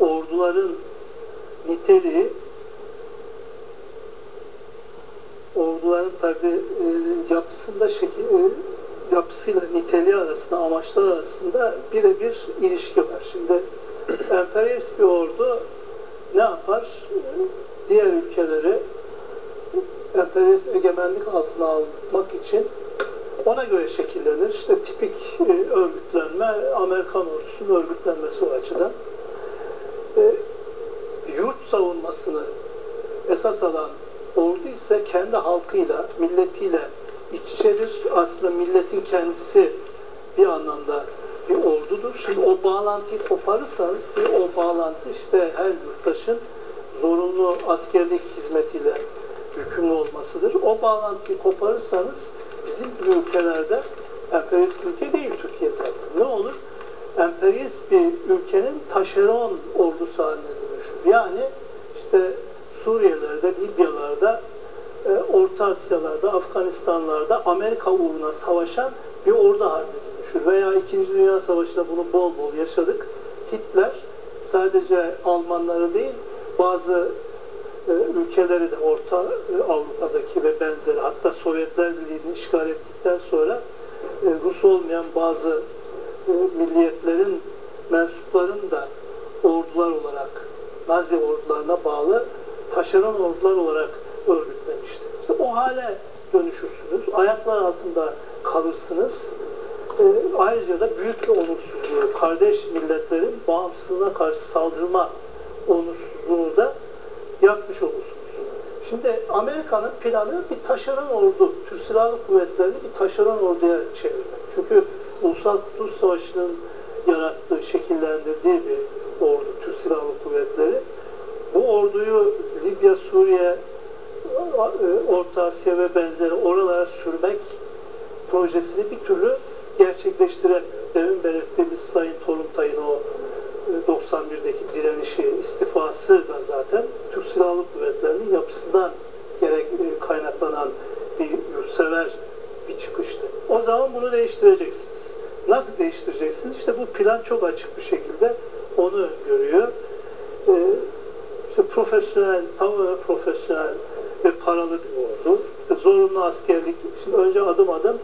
orduların niteliği orduların tabi e, yapısında şekil e, yapısıyla niteliği arasında amaçlar arasında birebir ilişki var. Şimdi emperyalist bir ordu ne yapar? Diğer ülkeleri emperyalist egemenlik altına almak için ona göre şekillenir. İşte tipik e, örgütlenme Amerikan ordusunun örgütlenmesi o açıdan. E, yurt savunmasını esas alan ordu ise kendi halkıyla, milletiyle iç içedir. Aslında milletin kendisi bir anlamda bir ordudur. Şimdi o bağlantıyı koparırsanız ki o bağlantı işte her yurttaşın zorunlu askerlik hizmetiyle yükümlü olmasıdır. O bağlantıyı koparırsanız bizim ülkelerde emperyalist ülke değil Türkiye zaten. Ne olur? Emperyalist bir ülkenin taşeron ordusu haline dönüşür. Yani işte Suriyelerde, Libyalarda, e, Orta Asyalarda, Afganistanlarda Amerika uğruna savaşan bir ordu haline dönüşür. Veya İkinci Dünya Savaşı'nda bunu bol bol yaşadık. Hitler sadece Almanları değil, bazı e, ülkeleri de Orta e, Avrupa'daki ve benzeri hatta Sovyetler Birliği'ni işgal ettikten sonra Rus olmayan bazı milliyetlerin mensuplarını da ordular olarak Nazi ordularına bağlı taşeron ordular olarak örgütlemişti. İşte o hale dönüşürsünüz. Ayaklar altında kalırsınız. E, ayrıca da büyük bir onursuzluğu, kardeş milletlerin bağımsızlığına karşı saldırma onursuzluğunu da yapmış olursunuz. Şimdi Amerika'nın planı bir taşeron ordu, Türk Silahlı Kuvvetleri'ni bir taşeron orduya çevirmek. Çünkü Ulusal Kurtuluş Savaşı'nın yarattığı, şekillendirdiği bir ordu, Türk Silahlı Kuvvetleri. Bu orduyu Libya, Suriye, Orta Asya ve benzeri oralara sürmek projesini bir türlü gerçekleştiremiyor. Demin belirttiğimiz Sayın Toruntay'ın o 91'deki direnişi, istifası da zaten Türk Silahlı Kuvvetleri'nin yapısından gerek kaynaklanan bir yurtsever bir çıkıştı. O zaman bunu değiştireceksiniz. Nasıl değiştireceksiniz? İşte bu plan çok açık bir şekilde onu görüyor. Ee, işte profesyonel, tamamen profesyonel ve paralı bir ordu. İşte zorunlu askerlik, şimdi önce adım adım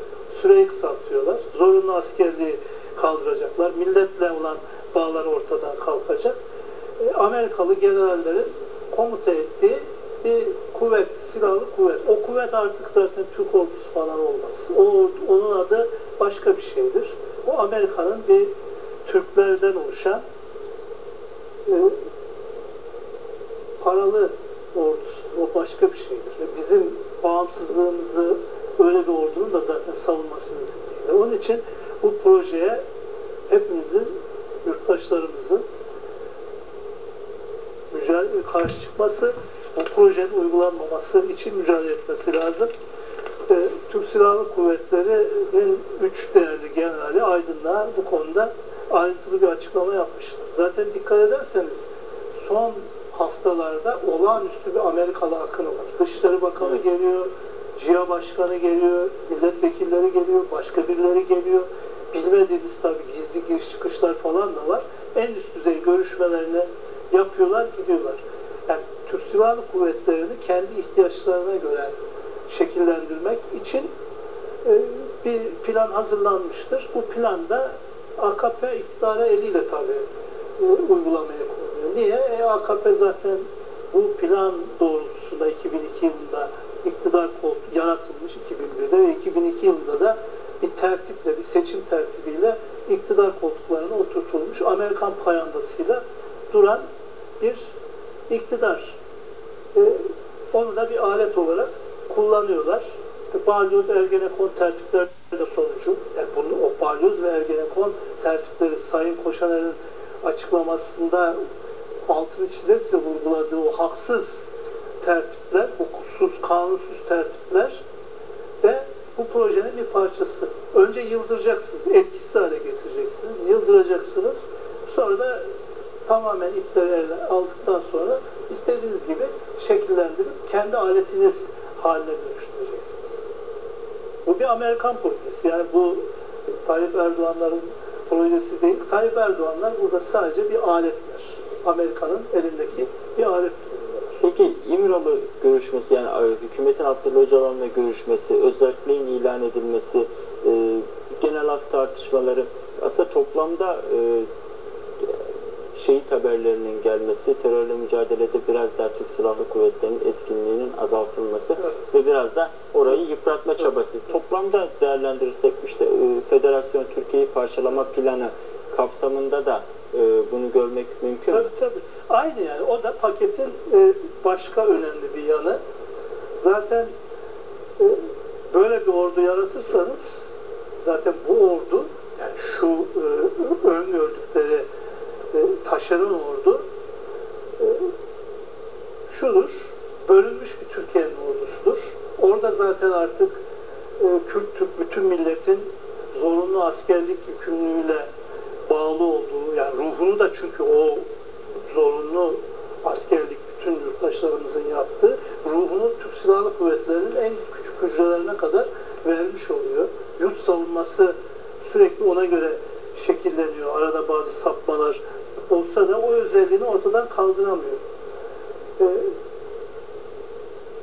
süreyi kısaltıyorlar. Zorunlu askerliği kaldıracaklar. Milletle olan bağlar ortadan kalkacak. E, Amerikalı generallerin komuta ettiği bir kuvvet, silahlı kuvvet. O kuvvet artık zaten Türk ordusu falan olmaz. O, onun adı başka bir şeydir. O Amerika'nın bir Türklerden oluşan e, paralı ordusu. O başka bir şeydir. Bizim bağımsızlığımızı öyle bir ordunun da zaten savunması mümkün değil. Onun için bu projeye hepimizin, yurttaşlarımızın mücadele, karşı çıkması, bu projenin uygulanmaması için mücadele etmesi lazım. Türk Silahlı Kuvvetleri'nin üç değerli generali Aydın'la bu konuda ayrıntılı bir açıklama yapmışlar. Zaten dikkat ederseniz son haftalarda olağanüstü bir Amerikalı akını var. Dışişleri Bakanı evet. geliyor, CIA Başkanı geliyor, milletvekilleri geliyor, başka birileri geliyor. Bilmediğimiz tabii gizli giriş çıkışlar falan da var. En üst düzey görüşmelerini yapıyorlar, gidiyorlar. Yani Türk Silahlı Kuvvetleri'ni kendi ihtiyaçlarına göre şekillendirmek için e, bir plan hazırlanmıştır. Bu planda AKP iktidara eliyle tabii e, uygulamaya konuyor. Niye? E, AKP zaten bu plan doğrultusunda 2002 yılında iktidar yaratılmış 2001'de ve 2002 yılında da bir tertiple, bir seçim tertibiyle iktidar koltuklarına oturtulmuş Amerikan payandasıyla duran bir iktidar. Ee, onu da bir alet olarak kullanıyorlar. İşte balyoz, ergenekon tertipleri de sonucu. Yani bunu, o balyoz ve ergenekon tertipleri Sayın Koşaner'in açıklamasında altını çizerse vurguladığı o haksız tertipler, hukuksuz, kanunsuz tertipler ve bu projenin bir parçası. Önce yıldıracaksınız, etkisiz hale getireceksiniz, yıldıracaksınız. Sonra da tamamen ipleri aldıktan sonra istediğiniz gibi şekillendirip kendi aletiniz haline dönüştüreceksiniz. Bu bir Amerikan projesi. Yani bu Tayyip Erdoğan'ların projesi değil. Tayyip Erdoğan'lar burada sadece bir aletler. Amerika'nın elindeki bir alet. Peki İmralı görüşmesi yani hükümetin Abdullah Öcalan'la görüşmesi, özelliğin ilan edilmesi, e, genel af tartışmaları aslında toplamda e, şehit haberlerinin gelmesi, terörle mücadelede biraz daha Türk Silahlı Kuvvetleri'nin etkinliğinin azaltılması Evet. ve biraz da orayı yıpratma çabası. Toplamda değerlendirirsek işte e, Federasyon Türkiye'yi parçalama planı kapsamında da e, bunu görmek mümkün mü? Tabii tabii. Aynı yani. O da paketin e, başka önemli bir yanı. Zaten böyle bir ordu yaratırsanız zaten bu ordu yani şu e, öngördükleri e, taşeron ordu e, şudur. Bölünmüş bir Türkiye'nin ordusudur. Orada zaten artık e, Kürt Türk bütün milletin zorunlu askerlik yükümlülüğüyle bağlı olduğu yani ruhunu da çünkü o zorunlu askerlik bütün yurttaşlarımızın yaptığı ruhunu Türk Silahlı Kuvvetleri'nin en küçük hücrelerine kadar vermiş oluyor. Yurt savunması sürekli ona göre şekilleniyor. Arada bazı sapmalar olsa da o özelliğini ortadan kaldıramıyor. Ee,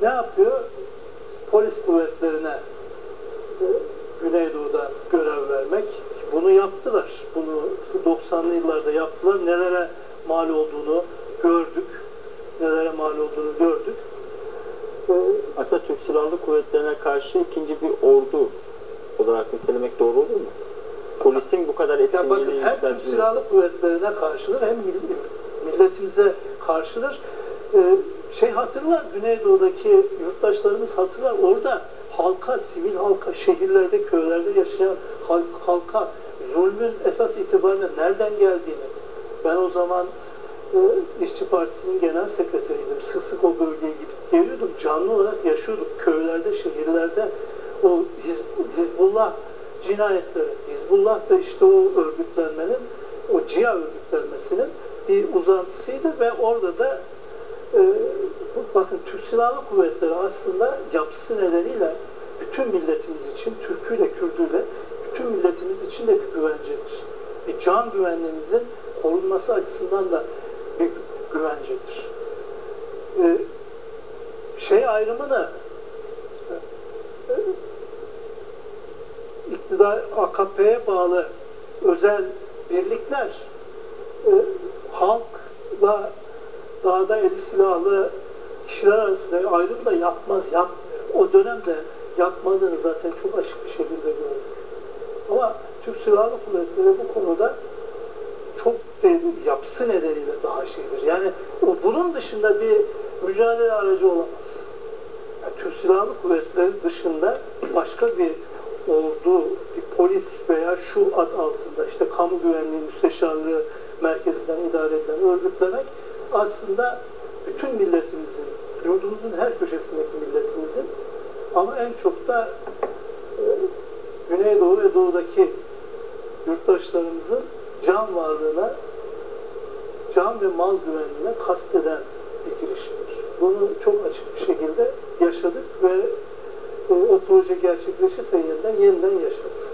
ne yapıyor? Polis kuvvetlerine e, Güneydoğu'da görev vermek. Bunu yaptılar. Bunu 90'lı yıllarda yaptılar. Nelere mal olduğunu gördük. Nelere mal olduğunu gördük. Ee, Aslında Türk Silahlı Kuvvetleri'ne karşı ikinci bir ordu olarak nitelemek doğru olur mu? Polisin bu kadar etkinliğini bakın hem Türk. Silahlı Kuvvetleri'ne karşıdır hem mill- milletimize karşıdır. Ee, şey hatırlar, Güneydoğu'daki yurttaşlarımız hatırlar. Orada halka, sivil halka, şehirlerde, köylerde yaşayan halk, halka zulmün esas itibariyle nereden geldiğini ben o zaman e, İşçi Partisi'nin genel sekreteriydim. Sık sık o bölgeye gidip geliyordum. Canlı olarak yaşıyorduk. Köylerde, şehirlerde o Hiz- Hizbullah cinayetleri. Hizbullah da işte o örgütlenmenin, o CIA örgütlenmesinin bir uzantısıydı ve orada da e, bakın Türk Silahlı Kuvvetleri aslında yapısı nedeniyle bütün milletimiz için, Türküyle, Kürdüyle bütün milletimiz için de bir güvencedir. Bir can güvenliğimizin korunması açısından da bir güvencedir. E, şey ayrımını e, iktidar AKP'ye bağlı özel birlikler e, halkla dağda eli silahlı kişiler arasında ayrım da yapmaz, yapmıyor. O dönemde yapmadığını zaten çok açık bir şekilde gördük. Ama Türk Silahlı Kuvvetleri bu konuda çok de, yapısı nedeniyle daha şeydir. Yani o bunun dışında bir mücadele aracı olamaz. Yani Türk Silahlı Kuvvetleri dışında başka bir ordu, bir polis veya şu ad altında işte kamu güvenliği müsteşarlığı merkezinden idare edilen örgütlemek aslında bütün milletimizin, yurdumuzun her köşesindeki milletimizin ama en çok da e, Güneydoğu ve Doğu'daki yurttaşlarımızın can varlığına, can ve mal güvenliğine kasteden bir girişimdir. Bunu çok açık bir şekilde yaşadık ve o proje gerçekleşirse yeniden yeniden yaşarız.